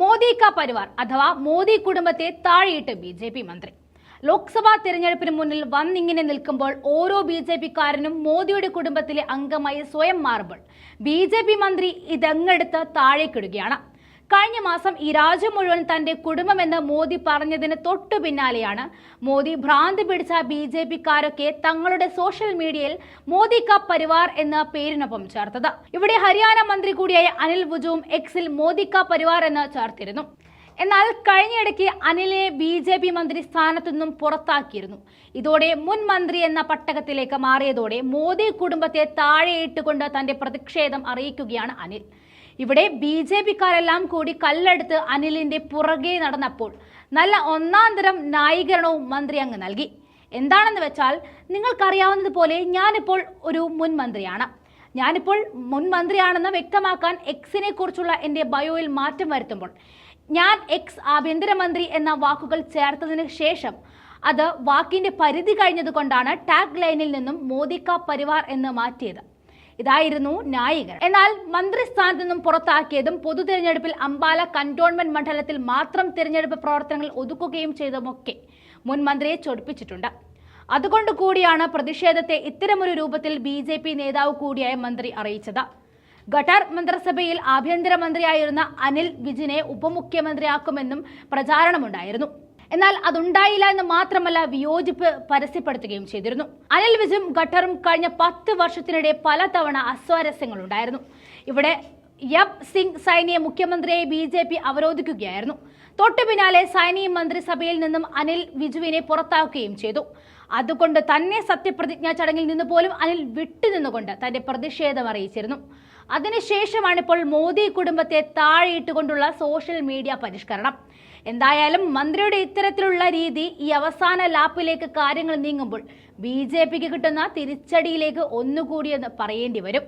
മോദി കാ പരിവാർ അഥവാ മോദി കുടുംബത്തെ താഴെയിട്ട് ബി ജെ പി മന്ത്രി. ലോക്സഭാ തിരഞ്ഞെടുപ്പിന് മുന്നിൽ വന്നിങ്ങനെ നിൽക്കുമ്പോൾ ഓരോ ബി ജെ പിക്കാരനും മോദിയുടെ കുടുംബത്തിലെ അംഗമായി സ്വയം മാറുമ്പോൾ ബി ജെ പി മന്ത്രി ഇതങ്ങെടുത്ത് താഴേക്കിടുകയാണ്. കഴിഞ്ഞ മാസം ഈ രാജ്യം മുഴുവൻ തന്റെ കുടുംബമെന്ന് മോദി പറഞ്ഞതിന് തൊട്ടു പിന്നാലെയാണ്. മോദി ഭ്രാന്തി പിടിച്ച ബി ജെ പിക്കാരൊക്കെ തങ്ങളുടെ സോഷ്യൽ മീഡിയയിൽ മോദി കാ പരിവാർ എന്ന പേരിനൊപ്പം ചേർത്തത്. ഇവിടെ ഹരിയാന മന്ത്രി കൂടിയായ അനിൽ ബുജുവും എക്സിൽ മോദി കാ പരിവാർ എന്ന് ചേർത്തിരുന്നു. എന്നാൽ കഴിഞ്ഞയിടയ്ക്ക് അനിലിനെ ബി ജെ പി മന്ത്രി സ്ഥാനത്തു നിന്നും പുറത്താക്കിയിരുന്നു. ഇതോടെ മുൻ മന്ത്രി എന്ന പട്ടകത്തിലേക്ക് മാറിയതോടെ മോദി കുടുംബത്തെ താഴെയിട്ടുകൊണ്ട് തന്റെ പ്രതിഷേധം അറിയിക്കുകയാണ് അനിൽ. ഇവിടെ ബി ജെ പിക്കാരെല്ലാം കൂടി കല്ലെടുത്ത് അനിലിന്റെ പുറകെ നടന്നപ്പോൾ നല്ല ഒന്നാന്തരം തരം ന്യായീകരണവും മന്ത്രി അങ്ങ് നൽകി. എന്താണെന്ന് വെച്ചാൽ നിങ്ങൾക്കറിയാവുന്നതുപോലെ ഞാനിപ്പോൾ ഒരു മുൻ മന്ത്രിയാണ്. ഞാനിപ്പോൾ മുൻ മന്ത്രിയാണെന്ന് വ്യക്തമാക്കാൻ എക്സിനെ കുറിച്ചുള്ള എന്റെ ബയോയിൽ മാറ്റം വരുത്തുമ്പോൾ ഞാൻ എക്സ് ആഭ്യന്തരമന്ത്രി എന്ന വാക്കുകൾ ചേർത്തതിന് ശേഷം അത് വാക്കിന്റെ പരിധി കഴിഞ്ഞതുകൊണ്ടാണ് ടാഗ് ലൈനിൽ നിന്നും മോദിക്ക പരിവാർ എന്ന് മാറ്റിയത്. ഇതായിരുന്നു ന്യായീകരണം. എന്നാൽ മന്ത്രിസ്ഥാനത്ത് നിന്നും പുറത്താക്കിയതും പൊതു തിരഞ്ഞെടുപ്പിൽ അംബാല കന്റോൺമെന്റ് മണ്ഡലത്തിൽ മാത്രം തിരഞ്ഞെടുപ്പ് പ്രവർത്തനങ്ങൾ ഒതുക്കുകയും ചെയ്തതുമൊക്കെ മുൻ മന്ത്രിയെ ചൊടിപ്പിച്ചിട്ടുണ്ട്. അതുകൊണ്ട് കൂടിയാണ് പ്രതിഷേധത്തെ ഇത്തരമൊരു രൂപത്തിൽ ബി ജെ പി നേതാവ് കൂടിയായ മന്ത്രി അറിയിച്ചത്. ഖട്ടാർ മന്ത്രിസഭയിൽ ആഭ്യന്തരമന്ത്രിയായിരുന്ന അനിൽ വിജിനെ ഉപമുഖ്യമന്ത്രിയാക്കുമെന്നും പ്രചാരണമുണ്ടായിരുന്നു. എന്നാൽ അതുണ്ടായില്ല എന്ന് മാത്രമല്ല വിയോജിപ്പ് പരസ്യപ്പെടുത്തുകയും ചെയ്തിരുന്നു. അനിൽ വിജും ഖട്ടറും കഴിഞ്ഞ പത്ത് വർഷത്തിനിടെ പലതവണ അസ്വാരസ്യങ്ങളുണ്ടായിരുന്നു. ഇവിടെ യബ് സിംഗ് സൈനിയെ മുഖ്യമന്ത്രിയെ ബി ജെ പി അവരോധിക്കുകയായിരുന്നു. തൊട്ടു പിന്നാലെ സൈനി മന്ത്രിസഭയിൽ നിന്നും അനിൽ വിജുവിനെ പുറത്താക്കുകയും ചെയ്തു. അതുകൊണ്ട് തന്നെ സത്യപ്രതിജ്ഞാ ചടങ്ങിൽ നിന്ന് പോലും അനിൽ വിട്ടുനിന്നുകൊണ്ട് തന്റെ പ്രതിഷേധം അറിയിച്ചിരുന്നു. അതിനുശേഷമാണ് ഇപ്പോൾ മോദി കുടുംബത്തെ താഴെയിട്ടുകൊണ്ടുള്ള സോഷ്യൽ മീഡിയ പരിഷ്കരണം. എന്തായാലും മന്ത്രിയുടെ ഇത്തരത്തിലുള്ള രീതി ഈ അവസാന ലാപ്പിലേക്ക് കാര്യങ്ങൾ നീങ്ങുമ്പോൾ ബി കിട്ടുന്ന തിരിച്ചടിയിലേക്ക് ഒന്നുകൂടിയെന്ന് പറയേണ്ടി വരും.